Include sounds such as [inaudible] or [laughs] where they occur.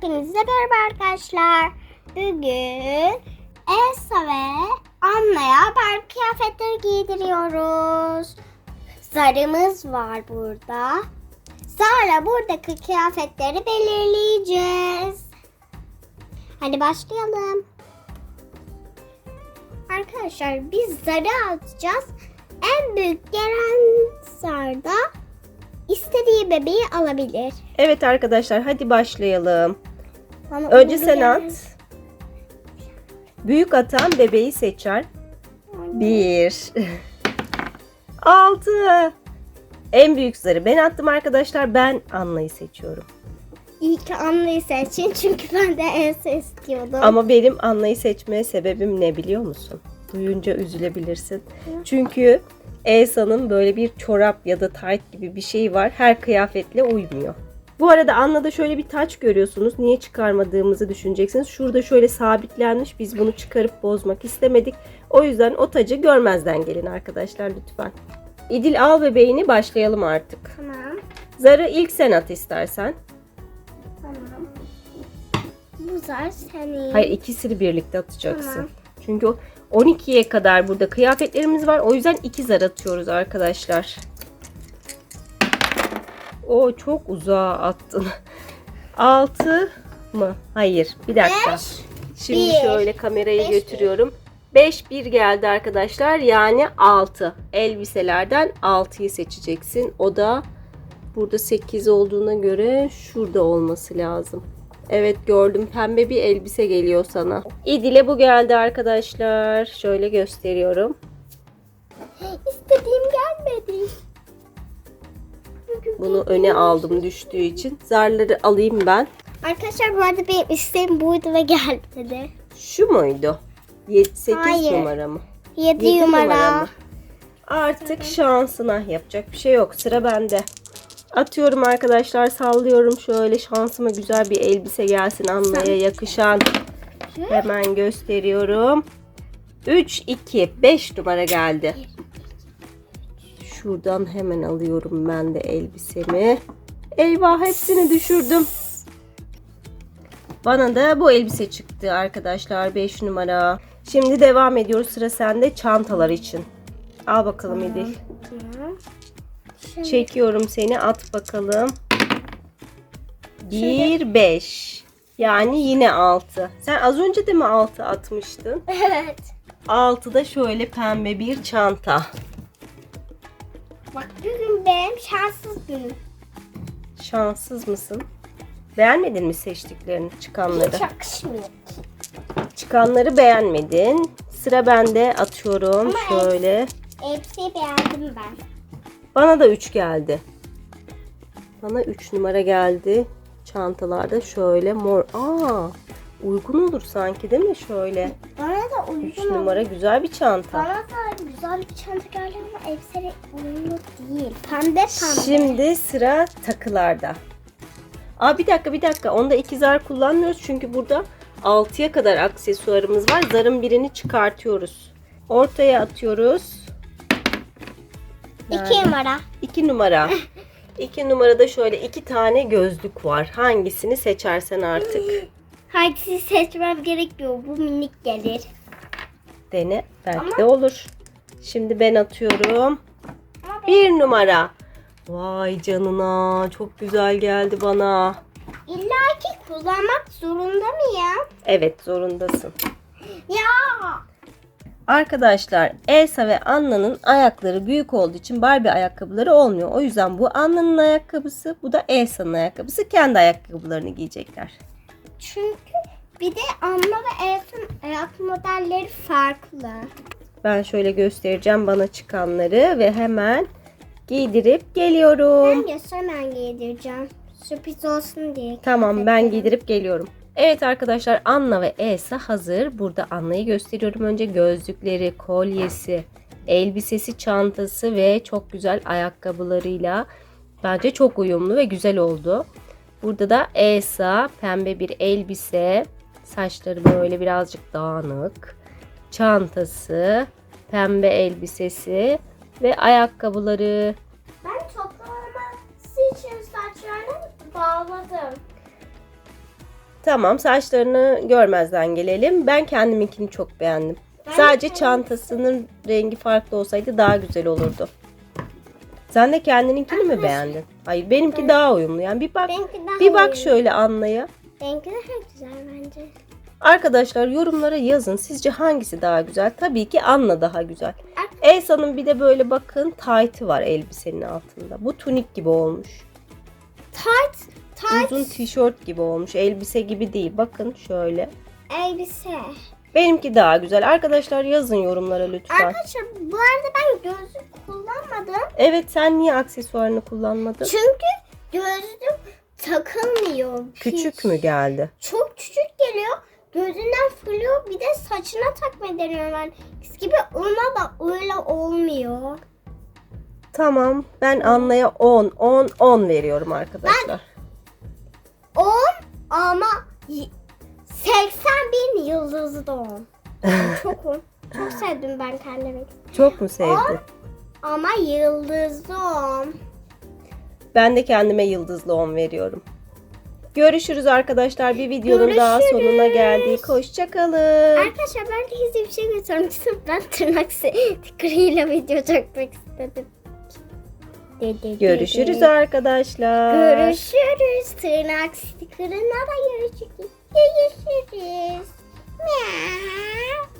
Hepinize merhaba arkadaşlar. Bugün Elsa ve Anna'ya Barbie kıyafetleri giydiriyoruz. Zarımız var burada. Sonra buradaki kıyafetleri belirleyeceğiz. Hadi başlayalım. Arkadaşlar biz zarı atacağız. En büyük gelen zarda istediği bebeği alabilir. Evet arkadaşlar hadi başlayalım. Bana Önce sen at. Büyük atan bebeği seçer. Bir. [laughs] Altı. En büyük zarı ben attım arkadaşlar. Ben Anna'yı seçiyorum. İyi ki Anna'yı seçin çünkü ben de Elsa istiyordum. Ama benim Anna'yı seçmeye sebebim ne biliyor musun? Duyunca üzülebilirsin. Çünkü Elsa'nın böyle bir çorap ya da tayt gibi bir şeyi var. Her kıyafetle uymuyor. Bu arada Anna'da şöyle bir taç görüyorsunuz. Niye çıkarmadığımızı düşüneceksiniz. Şurada şöyle sabitlenmiş. Biz bunu çıkarıp bozmak istemedik. O yüzden o tacı görmezden gelin arkadaşlar lütfen. İdil al bebeğini başlayalım artık. Tamam. Zarı ilk sen at istersen. Tamam. Bu zar senin. Hayır ikisini birlikte atacaksın. Tamam. Çünkü o 12'ye kadar burada kıyafetlerimiz var. O yüzden iki zar atıyoruz arkadaşlar. O çok uzağa attın. [laughs] 6 mı? Hayır. Bir dakika. Beş, Şimdi bir. şöyle kamerayı Beş, götürüyorum. 5 1 geldi arkadaşlar. Yani 6. Elbiselerden 6'yı seçeceksin. O da burada 8 olduğuna göre şurada olması lazım. Evet gördüm. Pembe bir elbise geliyor sana. İdil'e bu geldi arkadaşlar. Şöyle gösteriyorum. İstediğim gelmedi. Bunu öne aldım düştüğü için. Zarları alayım ben. Arkadaşlar bu arada benim isteğim buydu ve gelmedi. Şu muydu? 8 Hayır. numara mı? 7 Yedi numara. mı? Artık şansına yapacak bir şey yok. Sıra bende. Atıyorum arkadaşlar sallıyorum şöyle şansıma güzel bir elbise gelsin Anna'ya yakışan. Hemen gösteriyorum. 3 2 5 numara geldi. Şuradan hemen alıyorum ben de elbisemi. Eyvah hepsini düşürdüm. Bana da bu elbise çıktı arkadaşlar 5 numara. Şimdi devam ediyoruz sıra sende çantalar için. Al bakalım İdil. Çekiyorum seni at bakalım. 1 5. Yani yine 6. Sen az önce de mi 6 atmıştın? Evet. 6'da şöyle pembe bir çanta. Bak bugün benim şanssız günüm. Şanssız mısın? Beğenmedin mi seçtiklerini, çıkanları? Hiç yakışmıyor. Çıkanları beğenmedin. Sıra bende atıyorum Ama şöyle. Elbiseyi beğendim ben. Bana da 3 geldi. Bana 3 numara geldi. Çantalarda şöyle mor. Aa, uygun olur sanki değil mi şöyle? Bana da 3 uygun numara güzel bir çanta. Bana da güzel bir çanta geldi ama elbiseyle uyumlu değil. Pembe pembe. Şimdi sıra takılarda. Aa bir dakika bir dakika. Onda iki zar kullanmıyoruz çünkü burada 6'ya kadar aksesuarımız var. Zarın birini çıkartıyoruz. Ortaya atıyoruz. İki numara. 2 numara. [laughs] 2 numarada şöyle iki tane gözlük var. Hangisini seçersen artık [gasps] Hangisi seçmem gerekmiyor. Bu minik gelir. dene. Belki Ama- de olur. Şimdi ben atıyorum. Bir numara. Vay canına. Çok güzel geldi bana. İlla ki kullanmak zorunda mı ya? Evet zorundasın. Ya. Arkadaşlar Elsa ve Anna'nın ayakları büyük olduğu için Barbie ayakkabıları olmuyor. O yüzden bu Anna'nın ayakkabısı, bu da Elsa'nın ayakkabısı. Kendi ayakkabılarını giyecekler. Çünkü bir de Anna ve Elsa'nın ayak modelleri farklı. Ben şöyle göstereceğim bana çıkanları ve hemen giydirip geliyorum. Ben göstermen giydireceğim. Sürpriz olsun diye. Tamam ben giydirip geliyorum. Evet arkadaşlar Anna ve Elsa hazır. Burada Anna'yı gösteriyorum. Önce gözlükleri, kolyesi, elbisesi, çantası ve çok güzel ayakkabılarıyla. Bence çok uyumlu ve güzel oldu. Burada da Elsa pembe bir elbise, saçları böyle birazcık dağınık, çantası, pembe elbisesi ve ayakkabıları. Ben toplaması için saçlarını bağladım. Tamam saçlarını görmezden gelelim. Ben kendiminkini çok beğendim. Ben de Sadece kendim- çantasının rengi farklı olsaydı daha güzel olurdu. Sen de kendininkini mi Arkadaşlar- beğendin? Hayır benimki daha uyumlu. Yani bir bak bir bak uyumlu. şöyle Anna'ya. Benimki daha güzel bence. Arkadaşlar yorumlara yazın. Sizce hangisi daha güzel? Tabii ki Anna daha güzel. Elsa'nın bir de böyle bakın taytı var elbisenin altında. Bu tunik gibi olmuş. Tight, tight Uzun tişört gibi olmuş. Elbise gibi değil. Bakın şöyle. elbise. Benimki daha güzel. Arkadaşlar yazın yorumlara lütfen. Arkadaşlar bu arada ben gözlük kullanmadım. Evet sen niye aksesuarını kullanmadın? Çünkü gözlük takılmıyor. Küçük mü geldi? Çok küçük geliyor. Gözünden fırlıyor. Bir de saçına takmayı deniyorum ben. Biz gibi ona da öyle olmuyor. Tamam. Ben Anna'ya 10, 10, 10 veriyorum arkadaşlar. 10 ama y- 80 bin yıldızlı 10. [laughs] Çok on. Çok sevdim ben kendimi. Çok mu sevdin? Ama yıldızlı 10. Ben de kendime yıldızlı 10 veriyorum. Görüşürüz arkadaşlar. Bir videonun daha sonuna geldik. Hoşçakalın. Arkadaşlar ben de size bir şey göstermek istiyorum. Ben tırnak stikeriyle video çekmek istedim. De, de, görüşürüz de, arkadaşlar. Görüşürüz. Tırnak stikerine de görüşürüz. Görüşürüz. Miau.